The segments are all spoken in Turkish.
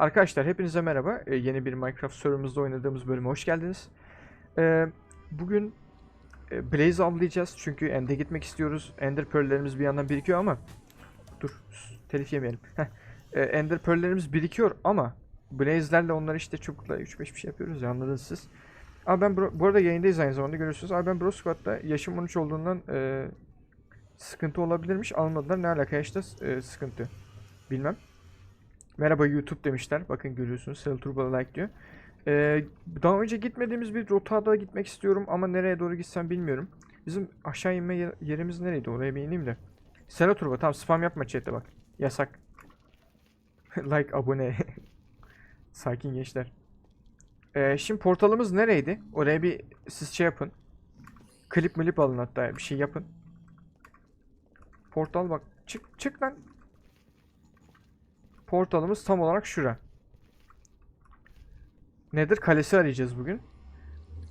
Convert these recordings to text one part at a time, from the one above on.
Arkadaşlar hepinize merhaba. Ee, yeni bir Minecraft serverımızda oynadığımız bölüme hoş geldiniz. Ee, bugün e, Blaze avlayacağız çünkü End'e gitmek istiyoruz. Ender Pearl'lerimiz bir yandan birikiyor ama dur telif yemeyelim. Ee, Ender Pearl'lerimiz birikiyor ama Blaze'lerle onları işte çubukla 3-5 bir şey yapıyoruz ya anladınız siz. Abi ben bu arada yayındayız aynı zamanda görüyorsunuz. Abi ben Bro Squad'da yaşım 13 olduğundan e, sıkıntı olabilirmiş. Almadılar. Ne alaka işte e, sıkıntı. Bilmem. Merhaba YouTube demişler. Bakın görüyorsunuz. Sarı Turbo like diyor. Ee, daha önce gitmediğimiz bir rotada gitmek istiyorum ama nereye doğru gitsem bilmiyorum. Bizim aşağı inme yer- yerimiz nereydi? Oraya bir ineyim de. Sera Turbo. Tamam spam yapma chat'te bak. Yasak. like, abone. Sakin gençler. Ee, şimdi portalımız nereydi? Oraya bir siz şey yapın. Klip milip alın hatta bir şey yapın. Portal bak. Çık çık lan. Portalımız tam olarak şura. Nedir? Kalesi arayacağız bugün.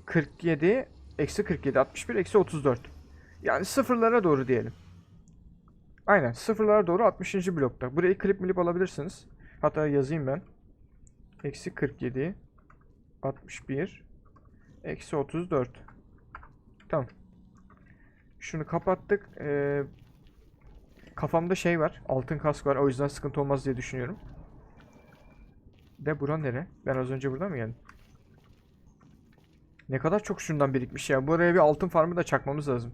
47, eksi 47, 61, eksi 34. Yani sıfırlara doğru diyelim. Aynen sıfırlara doğru 60. blokta. Burayı klip milip alabilirsiniz. Hatta yazayım ben. Eksi 47, 61, eksi 34. Tamam. Şunu kapattık. Ee, kafamda şey var. Altın kask var. O yüzden sıkıntı olmaz diye düşünüyorum. De bura nere? Ben az önce burada mı geldim? Ne kadar çok şundan birikmiş ya. Buraya bir altın farmı da çakmamız lazım.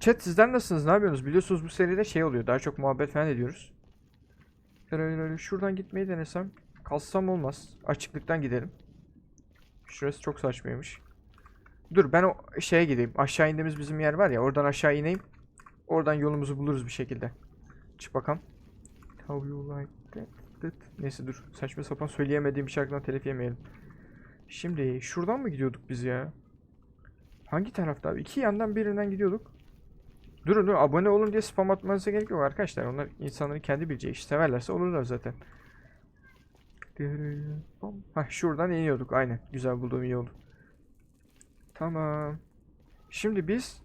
Chat sizler nasılsınız? Ne yapıyorsunuz? Biliyorsunuz bu seride şey oluyor. Daha çok muhabbet falan ediyoruz. Şuradan gitmeyi denesem. Kalsam olmaz. Açıklıktan gidelim. Şurası çok saçmaymış. Dur ben o şeye gideyim. Aşağı indiğimiz bizim yer var ya. Oradan aşağı ineyim. Oradan yolumuzu buluruz bir şekilde. Çık bakalım. How you like that? that? Neyse dur. Saçma sapan söyleyemediğim bir şarkıdan telif yemeyelim. Şimdi şuradan mı gidiyorduk biz ya? Hangi tarafta abi? İki yandan birinden gidiyorduk. Durun dur abone olun diye spam atmanıza gerek yok arkadaşlar. Onlar insanların kendi bileceği iş. Severlerse olurlar zaten. Hah şuradan iniyorduk aynen. Güzel bulduğum iyi oldu. Tamam. Şimdi biz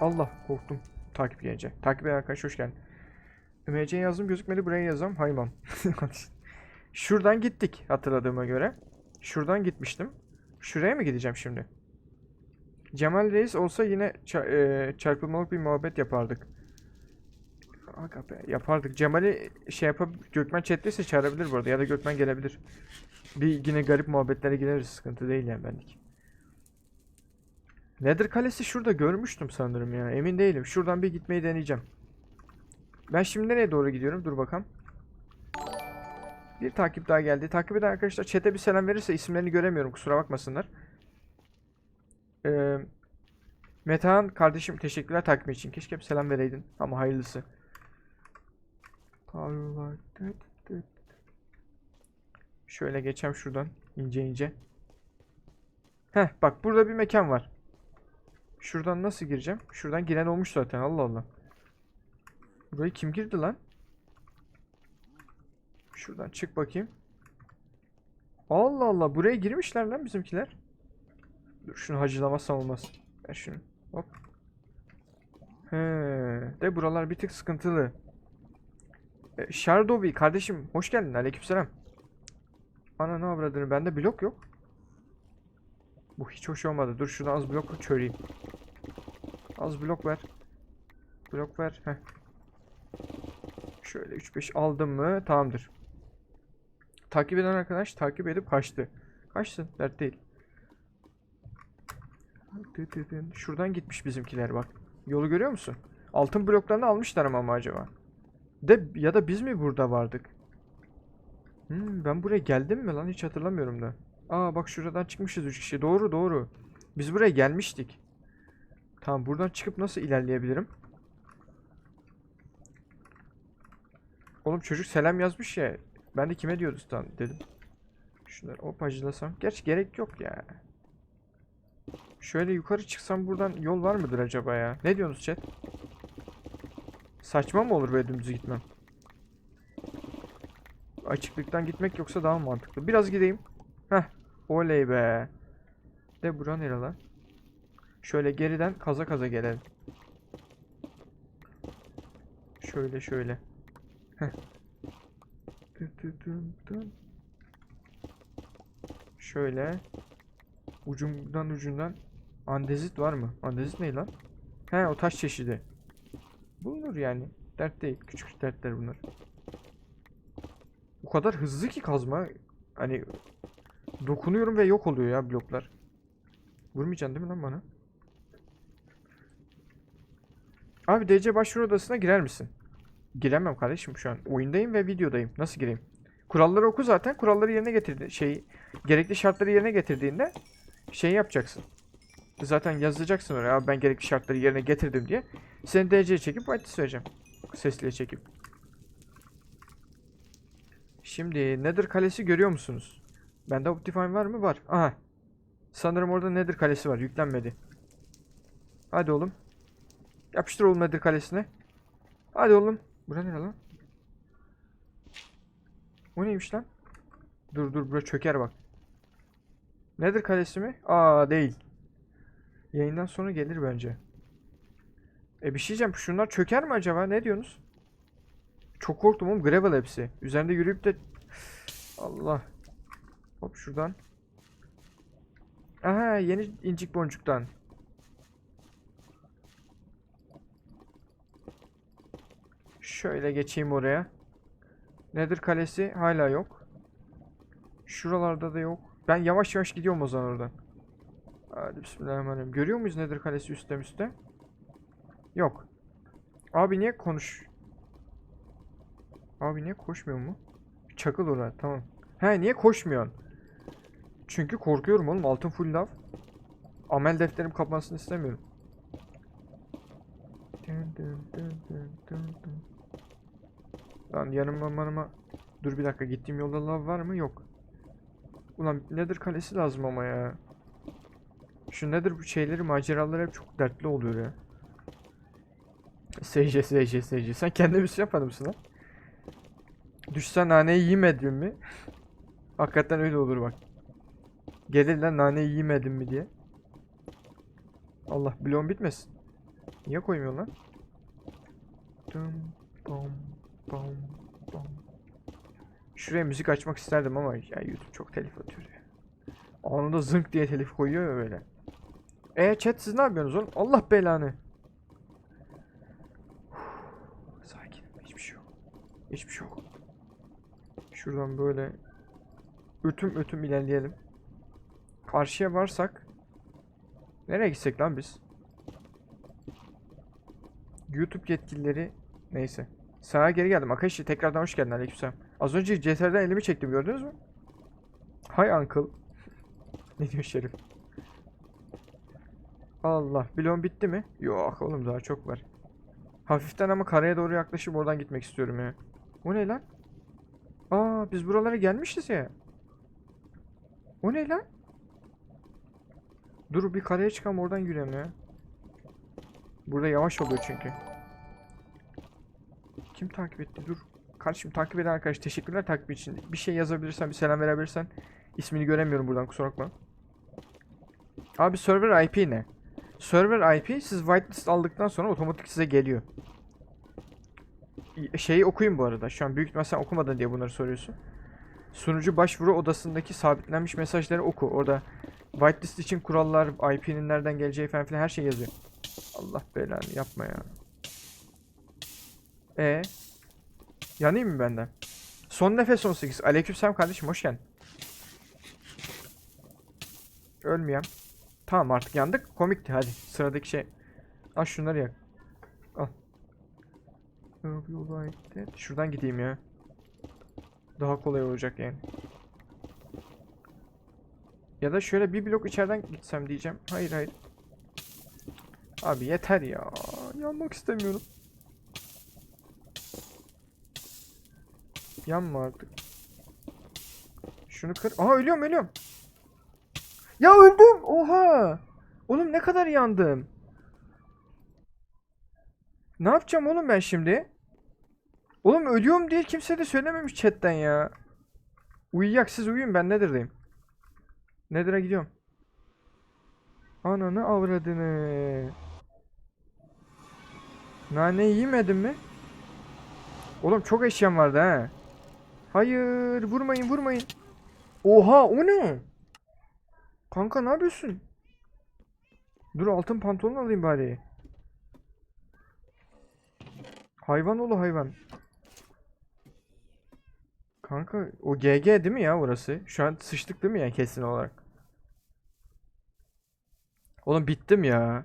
Allah korktum. Takip gelince. Takip eden arkadaş hoş geldin. MC yazdım gözükmedi buraya yazam. Haymam. Şuradan gittik hatırladığıma göre. Şuradan gitmiştim. Şuraya mı gideceğim şimdi? Cemal Reis olsa yine e, çarpılmalık bir muhabbet yapardık. Aga be, yapardık. Cemal'i şey yapıp Gökmen chatteyse çağırabilir bu arada ya da Gökmen gelebilir. Bir yine garip muhabbetlere gireriz. Sıkıntı değil yani benlik. Nether Kalesi şurada görmüştüm sanırım ya. Emin değilim. Şuradan bir gitmeyi deneyeceğim. Ben şimdi nereye doğru gidiyorum? Dur bakalım. Bir takip daha geldi. Takip eden arkadaşlar chat'e bir selam verirse isimlerini göremiyorum. Kusura bakmasınlar. Ee, Metehan kardeşim teşekkürler takip için. Keşke bir selam vereydin. Ama hayırlısı. Şöyle geçeceğim şuradan. ince ince. Heh bak burada bir mekan var. Şuradan nasıl gireceğim? Şuradan giren olmuş zaten. Allah Allah. Burayı kim girdi lan? Şuradan çık bakayım. Allah Allah. Buraya girmişler lan bizimkiler. Dur şunu hacılamazsam olmaz. Ver şunu. Hop. He. De buralar bir tık sıkıntılı. E, Shardobi kardeşim hoş geldin. Aleykümselam. Ana ne avradını bende blok yok. Bu hiç hoş olmadı. Dur şuradan az blok çöreyim. Az blok ver. Blok ver. Heh. Şöyle 3-5 aldım mı? Tamamdır. Takip eden arkadaş takip edip kaçtı. Kaçsın. Dert değil. Şuradan gitmiş bizimkiler bak. Yolu görüyor musun? Altın bloklarını almışlar ama acaba? De ya da biz mi burada vardık? Hmm, ben buraya geldim mi lan? Hiç hatırlamıyorum da. Aa bak şuradan çıkmışız 3 kişi. Doğru doğru. Biz buraya gelmiştik. Tamam buradan çıkıp nasıl ilerleyebilirim? Oğlum çocuk selam yazmış ya. Ben de kime diyoruz tam dedim. Şunları hop acılasam. Gerçi gerek yok ya. Şöyle yukarı çıksam buradan yol var mıdır acaba ya? Ne diyorsunuz chat? Saçma mı olur böyle dümdüz gitmem? Açıklıktan gitmek yoksa daha mantıklı? Biraz gideyim. Heh. Oley be. De bura nere lan? Şöyle geriden kaza kaza gelelim. Şöyle şöyle. Şöyle. Ucundan ucundan. Andezit var mı? Andezit ne lan? He o taş çeşidi. Bulunur yani. Dert değil. Küçük dertler bunlar. O kadar hızlı ki kazma. Hani dokunuyorum ve yok oluyor ya bloklar. Vurmayacaksın değil mi lan bana? Abi DC başvuru odasına girer misin? Giremem kardeşim şu an. Oyundayım ve videodayım. Nasıl gireyim? Kuralları oku zaten. Kuralları yerine getirdi. Şey, gerekli şartları yerine getirdiğinde şey yapacaksın. Zaten yazacaksın oraya. Ben gerekli şartları yerine getirdim diye. Seni DC'ye çekip white söyleyeceğim. Sesliye çekip. Şimdi Nether Kalesi görüyor musunuz? Bende Optifine var mı? Var. Aha. Sanırım orada Nether Kalesi var. Yüklenmedi. Hadi oğlum. Yapıştır oğlum Nether Kalesi'ne. Hadi oğlum. Bura ne lan? O neymiş lan? Dur dur bura çöker bak. Nether Kalesi mi? Aa değil. Yayından sonra gelir bence. E bir şey diyeceğim. Şunlar çöker mi acaba? Ne diyorsunuz? Çok korktum oğlum. Gravel hepsi. Üzerinde yürüyüp de... Allah. Hop şuradan. Aha yeni incik boncuktan. Şöyle geçeyim oraya. Nedir kalesi? Hala yok. Şuralarda da yok. Ben yavaş yavaş gidiyorum o zaman oradan. Hadi bismillahirrahmanirrahim. Görüyor muyuz nedir kalesi üstte üstte? Yok. Abi niye konuş? Abi niye koşmuyor mu? Çakıl oraya tamam. He niye koşmuyorsun? Çünkü korkuyorum oğlum altın full lav. Amel defterim kapanmasını istemiyorum. Lan yanıma manıma. Dur bir dakika gittiğim yolda lav var mı? Yok. Ulan nedir kalesi lazım ama ya. Şu nedir bu şeyleri maceralar hep çok dertli oluyor ya. SC SC SC. Sen kendin bir şey yapmadın mısın lan? Düşsen naneyi yemedin mi? Hakikaten öyle olur bak. Gelirler naneyi yemedin mi diye. Allah bloğum bitmesin. Niye koymuyor lan? Dum, bom, bom, bom. Şuraya müzik açmak isterdim ama ya YouTube çok telif atıyor ya. Anında zınk diye telif koyuyor ya böyle. E chat siz ne yapıyorsunuz oğlum? Allah belanı. Sakin. Hiçbir şey yok. Hiçbir şey yok. Şuradan böyle ötüm ötüm ilerleyelim. Karşıya varsak nereye gitsek lan biz? YouTube yetkilileri neyse. Sana geri geldim. Akashi tekrardan hoş geldin aleykümselam. Az önce CTR'den elimi çektim gördünüz mü? Hay uncle. ne diyor Şerif? Allah. Bloğum bitti mi? Yok oğlum daha çok var. Hafiften ama karaya doğru yaklaşıp oradan gitmek istiyorum ya. O ne lan? Aa biz buralara gelmişiz ya. O ne lan? Dur bir karaya çıkalım oradan yürüyelim ya. Burada yavaş oluyor çünkü. Kim takip etti? Dur. Kardeşim takip eden arkadaş teşekkürler takip için. Bir şey yazabilirsen, bir selam verebilirsen. ismini göremiyorum buradan kusura bakma. Abi server IP ne? Server IP siz whitelist aldıktan sonra otomatik size geliyor. Şeyi okuyun bu arada. Şu an büyük ihtimal sen okumadın diye bunları soruyorsun. Sunucu başvuru odasındaki sabitlenmiş mesajları oku. Orada whitelist için kurallar, IP'nin nereden geleceği falan filan her şey yazıyor. Allah belanı yapma ya. E Yanayım mı benden? Son nefes 18. Aleykümselam kardeşim hoş geldin. Ölmeyem. Tamam artık yandık. Komikti hadi. Sıradaki şey. Al şunları yak. Al. Şuradan gideyim ya. Daha kolay olacak yani. Ya da şöyle bir blok içeriden gitsem diyeceğim. Hayır hayır. Abi yeter ya. Yanmak istemiyorum. Yanma artık. Şunu kır. Aha ölüyorum ölüyorum. Ya öldüm. Oha. Oğlum ne kadar yandım. Ne yapacağım oğlum ben şimdi? Oğlum ölüyorum diye kimse de söylememiş chatten ya. Uyuyak siz uyuyun ben Nether'dayım. Nether'a gidiyorum. Ananı avradını. Nane yemedin mi? Oğlum çok eşyam vardı ha. Hayır vurmayın vurmayın. Oha o ne? Kanka ne yapıyorsun? Dur altın pantolon alayım bari. Hayvan oğlu hayvan. Kanka o GG değil mi ya orası? Şu an sıçtık değil mi yani kesin olarak? Oğlum bittim ya.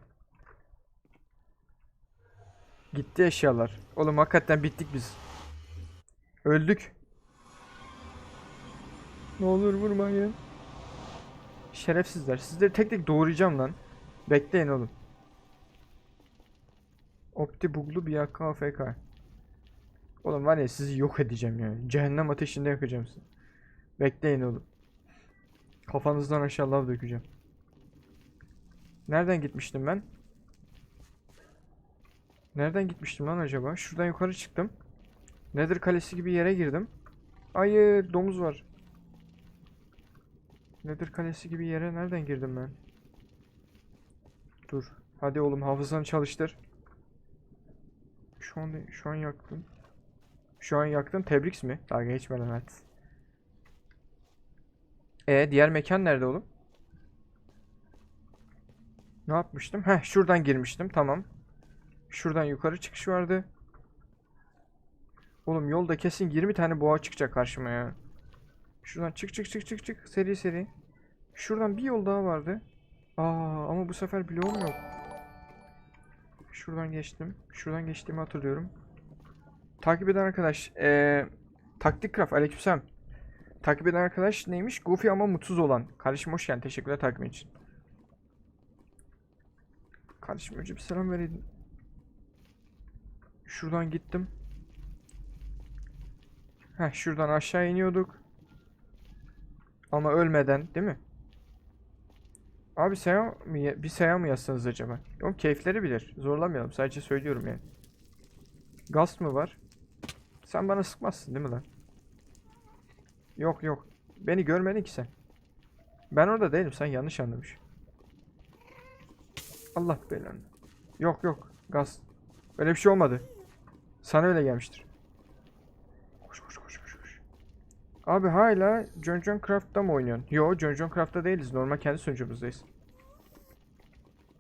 Gitti eşyalar. Oğlum hakikaten bittik biz. Öldük. Ne olur vurmayın. Şerefsizler. Sizleri tek tek doğrayacağım lan. Bekleyin oğlum. Opti buglu bir yakka AFK. Oğlum var ya sizi yok edeceğim ya. Cehennem ateşinde yakacağım sizi. Bekleyin oğlum. Kafanızdan aşağı dökeceğim. Nereden gitmiştim ben? Nereden gitmiştim lan acaba? Şuradan yukarı çıktım. Nether kalesi gibi yere girdim. Hayır domuz var. Nether kalesi gibi yere nereden girdim ben? Dur. Hadi oğlum hafızanı çalıştır. Şu an şu an yaktım. Şu an yaktım. Tebriks mi? Daha geçme lan hadi. E diğer mekan nerede oğlum? Ne yapmıştım? Heh şuradan girmiştim. Tamam. Şuradan yukarı çıkış vardı. Oğlum yolda kesin 20 tane boğa çıkacak karşıma ya. Şuradan çık çık çık çık çık seri seri. Şuradan bir yol daha vardı. Aa ama bu sefer bloğum yok. Şuradan geçtim. Şuradan geçtiğimi hatırlıyorum. Takip eden arkadaş eee Taktik Craft aleykümselam. Takip eden arkadaş neymiş? Goofy ama mutsuz olan. Kardeşim hoş geldin. Teşekkürler takibin için. Kardeşim önce bir selam vereydin. Şuradan gittim. Heh şuradan aşağı iniyorduk. Ama ölmeden değil mi? Abi selam mı, bir selam mı yazsanız acaba? Yok keyifleri bilir. Zorlamayalım. Sadece söylüyorum yani. Gast mı var? Sen bana sıkmazsın değil mi lan? Yok yok. Beni görmedin ki sen. Ben orada değilim. Sen yanlış anlamış. Allah belanı. Yok yok. Gaz. Öyle bir şey olmadı. Sana öyle gelmiştir. Koş koş koş koş koş. Abi hala John John Craft'ta mı oynuyorsun? Yo John John Craft'ta değiliz. Normal kendi sunucumuzdayız.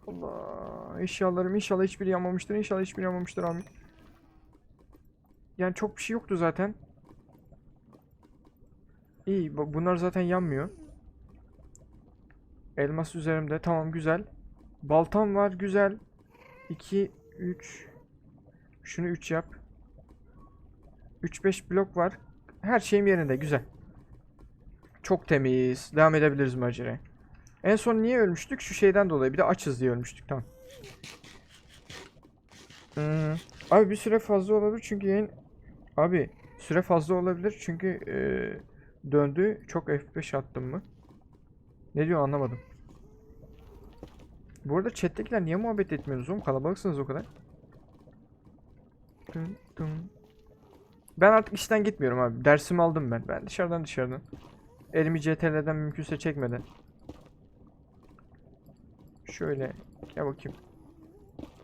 Allah. Eşyalarım inşallah hiçbiri yanmamıştır. İnşallah hiçbiri yanmamıştır amin. Yani çok bir şey yoktu zaten. İyi bu- bunlar zaten yanmıyor. Elmas üzerimde. Tamam güzel. Baltam var güzel. 2 3 Şunu 3 yap. 3-5 blok var. Her şeyim yerinde. Güzel. Çok temiz. Devam edebiliriz maceraya. En son niye ölmüştük? Şu şeyden dolayı. Bir de açız diye ölmüştük. Tamam. Hmm. Abi bir süre fazla olabilir çünkü yayın... Abi süre fazla olabilir çünkü eee, döndü. Çok F5 attım mı? Ne diyor anlamadım. Bu arada chat'tekiler niye muhabbet etmiyorsunuz oğlum? Kalabalıksınız o kadar. Dın dın. Ben artık işten gitmiyorum abi. Dersimi aldım ben. Ben dışarıdan dışarıdan. Elimi CTRL'den mümkünse çekmeden. Şöyle. Gel bakayım.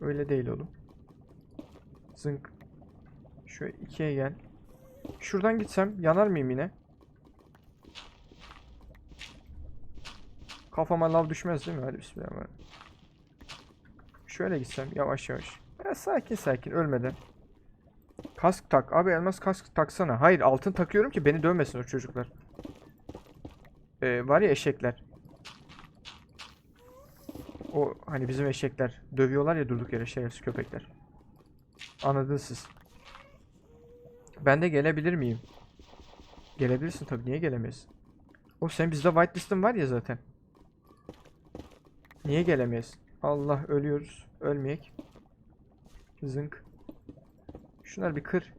Öyle değil oğlum. Zınk. Şöyle ikiye gel. Şuradan gitsem yanar mıyım yine? Kafama lav düşmez değil mi? Hadi bismillahirrahmanirrahim. Şöyle gitsem yavaş yavaş. Ya sakin sakin ölmeden. Kask tak. Abi elmas kask taksana. Hayır altın takıyorum ki beni dövmesin o çocuklar. Ee, var ya eşekler. O hani bizim eşekler. Dövüyorlar ya durduk yere şerefsiz köpekler. Anladınız siz. Ben de gelebilir miyim? Gelebilirsin tabii. Niye gelemeyiz? O sen bizde whitelist'in var ya zaten. Niye gelemeyiz? Allah ölüyoruz. Ölmeyek. Zınk. Şunlar bir kır.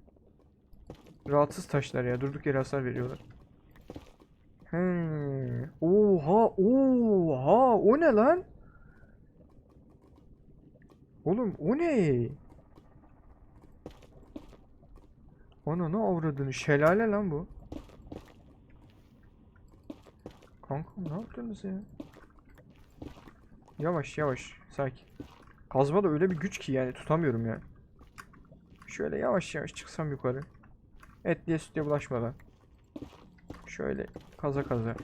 Rahatsız taşlar ya. Durduk yere hasar veriyorlar. Hmm. Oha, oha. O ne lan? Oğlum o ne? Ananı avradını. Şelale lan bu. Kanka ne yaptınız ya? Yavaş yavaş. Sakin. Kazma da öyle bir güç ki yani tutamıyorum ya. Şöyle yavaş yavaş çıksam yukarı. Etliye sütye bulaşmadan. Şöyle kaza kaza.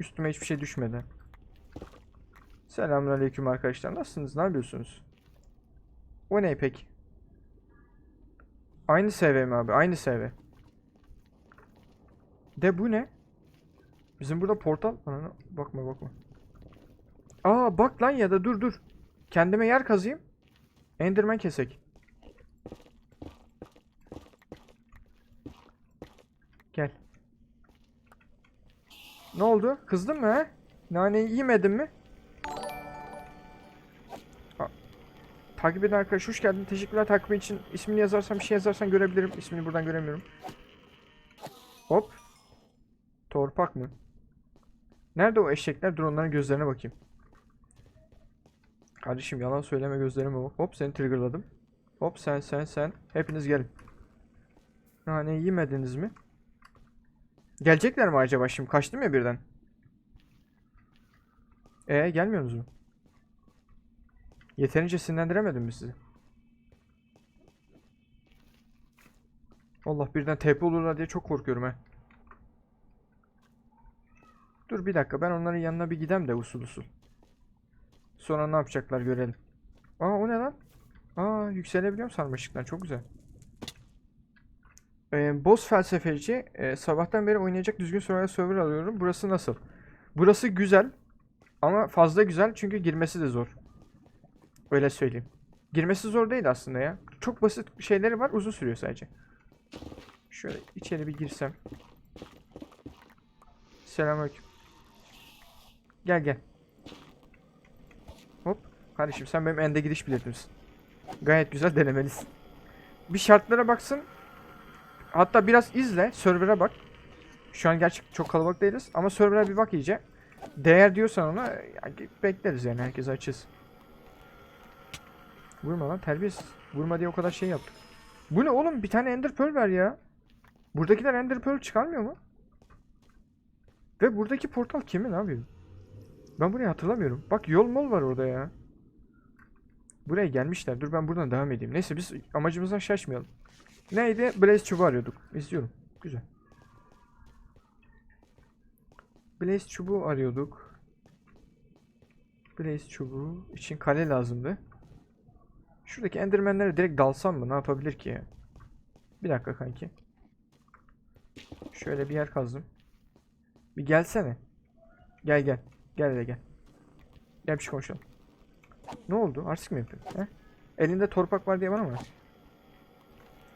Üstüme hiçbir şey düşmedi. Selamünaleyküm arkadaşlar. Nasılsınız? Ne yapıyorsunuz? O ne peki? Aynı SV mi abi? Aynı SV. De bu ne? Bizim burada portal... Ananı... Bakma bakma. Aa bak lan ya da dur dur. Kendime yer kazayım. Enderman kesek. Gel. Ne oldu? Kızdın mı ha? Naneyi yemedin mi? Takip eden arkadaş hoş geldin. Teşekkürler takip için. İsmini yazarsan bir şey yazarsan görebilirim. İsmini buradan göremiyorum. Hop. Torpak mı? Nerede o eşekler? Dur onların gözlerine bakayım. Kardeşim yalan söyleme gözlerime bak. Hop seni triggerladım. Hop sen sen sen. Hepiniz gelin. Naneyi yemediniz mi? Gelecekler mi acaba şimdi? Kaçtım ya birden. Ee gelmiyorsunuz mu? Yeterince sinirlendiremedim mi sizi? Allah birden TP olurlar diye çok korkuyorum ha. Dur bir dakika ben onların yanına bir gidem de usul usul. Sonra ne yapacaklar görelim. Aa o ne lan? Aa yükselebiliyorum sarmaşıktan çok güzel. Ee, boss felsefeci e, sabahtan beri oynayacak düzgün survival server alıyorum. Burası nasıl? Burası güzel ama fazla güzel çünkü girmesi de zor. Öyle söyleyeyim. Girmesi zor değil aslında ya. Çok basit şeyleri var uzun sürüyor sadece. Şöyle içeri bir girsem. Selamünaleyküm. Gel gel. Hop. Kardeşim sen benim ende gidiş biletimsin. Gayet güzel denemelisin. Bir şartlara baksın. Hatta biraz izle. Server'a bak. Şu an gerçek çok kalabalık değiliz. Ama server'a bir bak iyice. Değer diyorsan ona bekleriz yani. Herkes açız. Vurma lan terbiyesiz. Vurma diye o kadar şey yaptık. Bu ne oğlum? Bir tane Ender Pearl ver ya. Buradakiler Ender Pearl çıkarmıyor mu? Ve buradaki portal kimin abi? Ben burayı hatırlamıyorum. Bak yol mol var orada ya. Buraya gelmişler. Dur ben buradan devam edeyim. Neyse biz amacımızdan şaşmayalım. Neydi? Blaze çubuğu arıyorduk. İzliyorum. Güzel. Blaze çubuğu arıyorduk. Blaze çubuğu için kale lazımdı. Şuradaki endermenlere direkt dalsam mı? Ne yapabilir ki? Bir dakika kanki. Şöyle bir yer kazdım. Bir gelsene. Gel gel. Gel de gel. Gel bir şey konuşalım. Ne oldu? Arsik mi yapıyorsun? He? Elinde torpak var diye bana mı?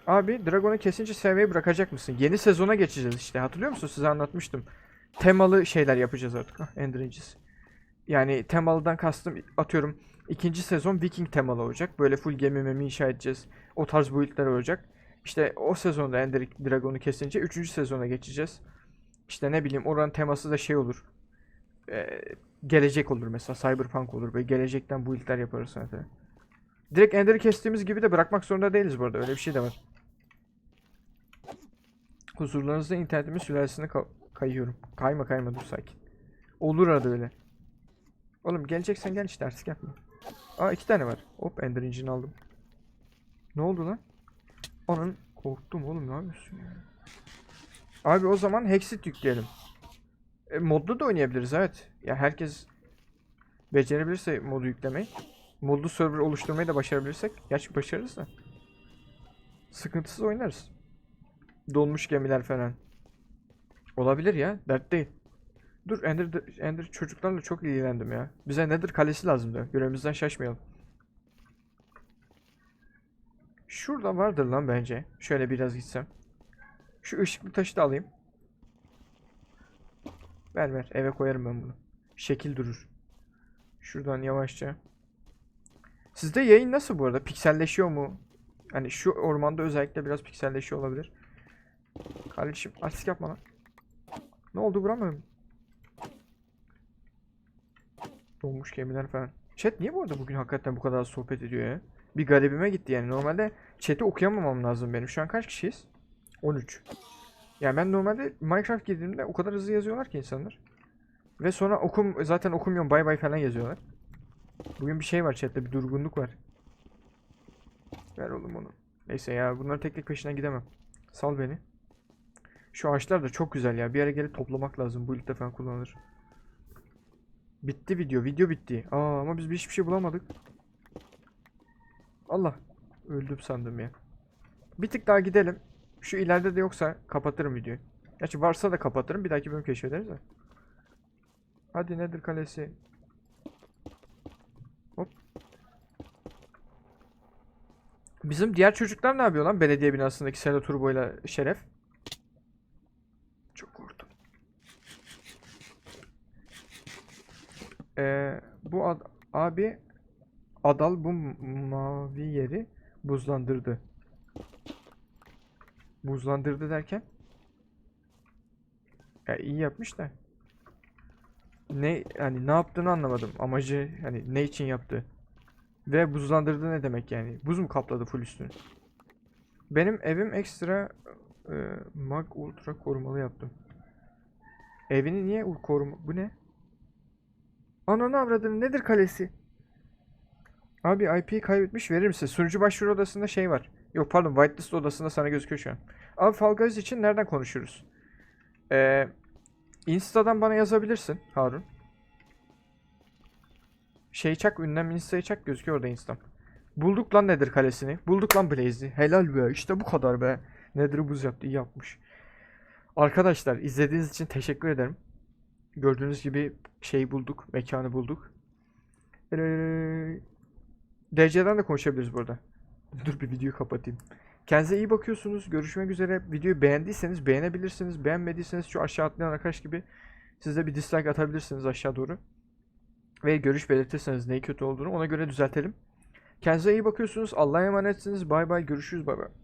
Abi Dragon'u kesince sevmeyi bırakacak mısın? Yeni sezona geçeceğiz işte. Hatırlıyor musun? Size anlatmıştım. Temalı şeyler yapacağız artık. Ender. Yani temalıdan kastım atıyorum. İkinci sezon Viking temalı olacak. Böyle full gemi memi inşa edeceğiz. O tarz build'ler olacak. İşte o sezonda Ender Dragon'u kesince üçüncü sezona geçeceğiz. İşte ne bileyim oranın teması da şey olur. Ee, gelecek olur mesela. Cyberpunk olur. Böyle gelecekten build'ler yaparız zaten. Direkt Ender'i kestiğimiz gibi de bırakmak zorunda değiliz bu arada. Öyle bir şey de var. Huzurlarınızda internetimin sülalesine ka- kayıyorum. Kayma kayma dur sakin. Olur arada öyle. Oğlum geleceksen gel işte artık yapma. Aa iki tane var. Hop Ender Engine aldım. Ne oldu lan? Onun korktum oğlum ne yapıyorsun ya? Abi o zaman Hexit yükleyelim. E, modlu da oynayabiliriz evet. Ya herkes becerebilirse modu yüklemeyi. Modlu server oluşturmayı da başarabilirsek. Gerçi başarırız da. Sıkıntısız oynarız. Dolmuş gemiler falan. Olabilir ya. Dert değil. Dur Ender, Ender çocuklarla çok ilgilendim ya. Bize nedir kalesi lazımdı. Görevimizden şaşmayalım. Şurada vardır lan bence. Şöyle biraz gitsem. Şu ışıklı taşı da alayım. Ver ver. Eve koyarım ben bunu. Şekil durur. Şuradan yavaşça. Sizde yayın nasıl bu arada? Pikselleşiyor mu? Hani şu ormanda özellikle biraz pikselleşiyor olabilir. Kardeşim artistik yapma lan. Ne oldu vuramıyorum. Donmuş gemiler falan. Chat niye bu arada bugün hakikaten bu kadar sohbet ediyor ya? Bir garibime gitti yani. Normalde chat'i okuyamamam lazım benim. Şu an kaç kişiyiz? 13. Yani ben normalde Minecraft girdiğimde o kadar hızlı yazıyorlar ki insanlar. Ve sonra okum zaten okumuyorum bay bay falan yazıyorlar. Bugün bir şey var chatte bir durgunluk var. Ver oğlum onu. Neyse ya bunları tek tek peşinden gidemem. Sal beni. Şu ağaçlar da çok güzel ya. Bir yere gelip toplamak lazım. Bu ilk falan kullanılır. Bitti video. Video bitti. Aa ama biz hiçbir şey bulamadık. Allah. Öldüm sandım ya. Bir tık daha gidelim. Şu ileride de yoksa kapatırım videoyu. Gerçi varsa da kapatırım. Bir dahaki bölüm keşfederiz de. Hadi nedir kalesi? Hop. Bizim diğer çocuklar ne yapıyor lan? Belediye binasındaki Selo Turbo ile Şeref. Çok korktum. Ee, bu ad- abi Adal bu mavi yeri buzlandırdı. Buzlandırdı derken? Ya iyi yapmış da. Ne hani ne yaptığını anlamadım. Amacı hani ne için yaptı? Ve buzlandırdı ne demek yani? Buz mu kapladı full üstünü? Benim evim ekstra e, mag ultra korumalı yaptım. Evini niye koruma... Bu ne? Ananı avradını nedir kalesi? Abi IP'yi kaybetmiş verir misin? Sunucu başvuru odasında şey var. Yok pardon whitelist odasında sana gözüküyor şu an. Abi Fall için nereden konuşuruz? Ee, Insta'dan bana yazabilirsin Harun. Şey çak ünlem Insta'yı çak gözüküyor orada Insta'm. Bulduk lan Nether kalesini. Bulduk lan Blaze'i. Helal be işte bu kadar be. Nether'ı buz yaptı iyi yapmış. Arkadaşlar izlediğiniz için teşekkür ederim. Gördüğünüz gibi şey bulduk. Mekanı bulduk. Ee, DC'den de konuşabiliriz burada. Dur bir videoyu kapatayım. Kendinize iyi bakıyorsunuz. Görüşmek üzere. Videoyu beğendiyseniz beğenebilirsiniz. Beğenmediyseniz şu aşağı atlayan arkadaş gibi siz de bir dislike atabilirsiniz aşağı doğru. Ve görüş belirtirseniz neyi kötü olduğunu ona göre düzeltelim. Kendinize iyi bakıyorsunuz. Allah'a emanetsiniz. Bay bay. Görüşürüz. Bay bay.